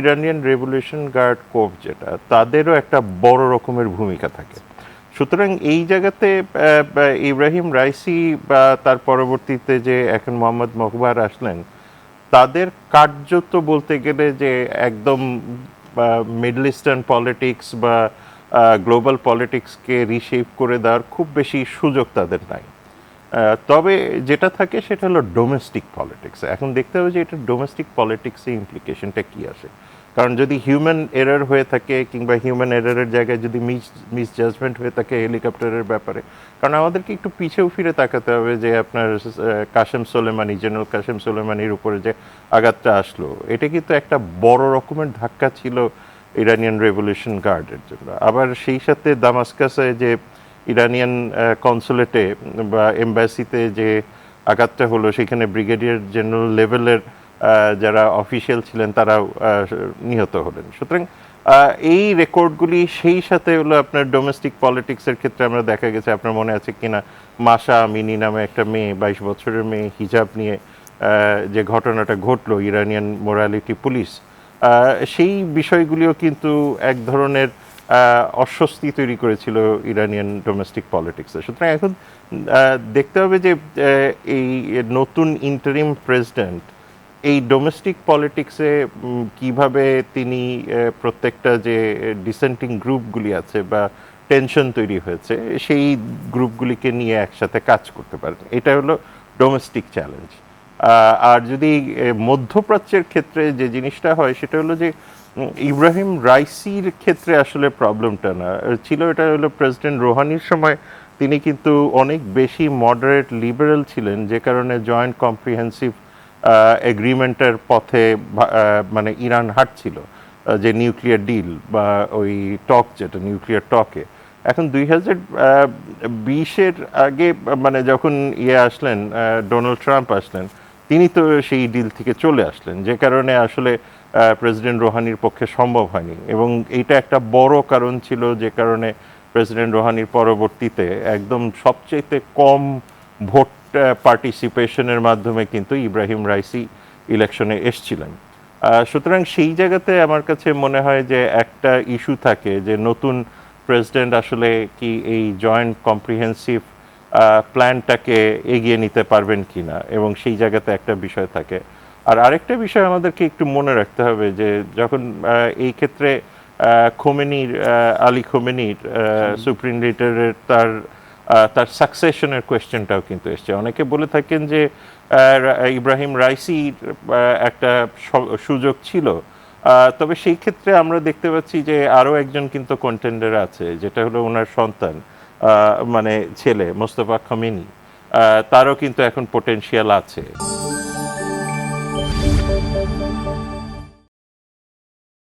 Iranian revolution guard কোপ যেটা, তাদেরও একটা বড় রকমের ভূমিকা থাকে। সুতরাং এই জায়গাতে ইব্রাহিম রাইসি বা তার পরবর্তীতে যে এখন মোহাম্মদ মকবার আসলেন, তাদের কার্যত বলতে গেলে যে একদম মিডল ইস্টার্ন পলিটিক্স বা গ্লোবাল পলিটিক্সকে রিশেপ করে দেওয়ার খুব বেশি সুযোগ তাদের নাই। তবে যেটা থাকে সেটা হলো ডোমেস্টিক পলিটিক্স এখন দেখতে হবে যে এটা ডোমেস্টিক পলিটিক্সে ইমপ্লিকেশনটা কী আসে। কারণ যদি হিউম্যান এরার হয়ে থাকে কিংবা হিউম্যান এরারের জায়গায় যদি মিস মিস জাজমেন্ট হয়ে থাকে হেলিকপ্টারের ব্যাপারে, কারণ আমাদেরকে একটু পিছেও ফিরে তাকাতে হবে যে আপনার কাশেম সোলেমানি জেনারেল কাশেম সোলেমানির উপরে যে আঘাতটা আসলো, এটা কিন্তু একটা বড় রকমের ধাক্কা ছিল ইরানিয়ান রেভলিউশন গার্ডের জন্য। আবার সেই সাথে দামাস্কাসে যে ইরানিয়ান কনসুলেটে বা এম্বাসিতে যে আঘাতটা হলো, সেখানে ব্রিগেডিয়ার জেনারেল লেভেলের যারা অফিসিয়াল ছিলেন, তারাও নিহত হলেন। সুতরাং এই রেকর্ডগুলি সেই সাথে হলো আপনার ডোমেস্টিক পলিটিক্সের ক্ষেত্রে আমরা দেখা গেছে, আপনার মনে আছে কিনা? মাসা মিনি নামে একটা মেয়ে, বাইশ বছরের মেয়ে, হিজাব নিয়ে যে ঘটনাটা ঘটলো, ইরানিয়ান মোরালিটি পুলিশ সেই বিষয়গুলিও কিন্তু এক ধরনের অস্বস্তি তৈরি করেছিল ইরানিয়ান ডোমেস্টিক পলিটিক্সে সুতরাং এখন দেখতে হবে যে এই নতুন ইন্টারিম প্রেসিডেন্ট এই ডোমেস্টিক পলিটিক্সে কীভাবে তিনি প্রত্যেকটা যে ডিসেন্টিং গ্রুপগুলি আছে বা টেনশন তৈরি হয়েছে, সেই গ্রুপগুলিকে নিয়ে একসাথে কাজ করতে পারেন। এটা হলো ডোমেস্টিক চ্যালেঞ্জ আর যদি মধ্যপ্রাচ্যের ক্ষেত্রে যে জিনিসটা হয়, সেটা হলো যে ইব্রাহিম রাইসির ক্ষেত্রে আসলে প্রবলেমটা না। ছিল, এটা হলো প্রেসিডেন্ট রোহানির সময়, তিনি কিন্তু অনেক বেশি মডারেট লিবারেল ছিলেন, যে কারণে জয়েন্ট কম্প্রিহেন্সিভ এগ্রিমেন্টের পথে মানে ইরান হাঁটছিল যে নিউক্লিয়ার ডিল বা ওই টক যেটা নিউক্লিয়ার টকে এখন দুই হাজার বিশের আগে মানে যখন ইয়ে আসলেন ডোনাল্ড ট্রাম্প আসলেন তিনি তো সেই ডিল থেকে চলে আসলেন, যে কারণে আসলে প্রেসিডেন্ট রোহানির পক্ষে সম্ভব হয়নি। এবং এইটা একটা বড় কারণ ছিল যে কারণে প্রেসিডেন্ট রোহানির পরবর্তীতে একদম সবচেয়ে কম ভোট পার্টিসিপেশনের মাধ্যমে কিন্তু ইব্রাহিম রাইসি ইলেকশনে এসছিলেন। সুতরাং সেই জায়গাতে আমার কাছে মনে হয় যে একটা ইস্যু থাকে যে নতুন প্রেসিডেন্ট আসলে কি এই জয়েন্ট কম্প্রিহেন্সিভ প্ল্যানটাকে এগিয়ে নিতে পারবেন কিনা এবং সেই জায়গাতে একটা বিষয় থাকে। আর আরেকটা বিষয় আমাদেরকে একটু মনে রাখতে হবে যে যখন এই ক্ষেত্রে খোমেনির আলী খোমেনির সুপ্রিম লিডারের তার তার সাকসেশনের কোয়েশ্চেনটাও কিন্তু এসছে। অনেকে বলে থাকেন যে ইব্রাহিম রাইসির একটা সুযোগ ছিল। তবে সেই ক্ষেত্রে আমরা দেখতে পাচ্ছি যে আরও একজন কিন্তু কন্টেন্ডার আছে যেটা হলো ওনার সন্তান। মানে ছেলে মোস্তফা খমিনি। তারও কিন্তু এখন পোটেনশিয়াল আছে।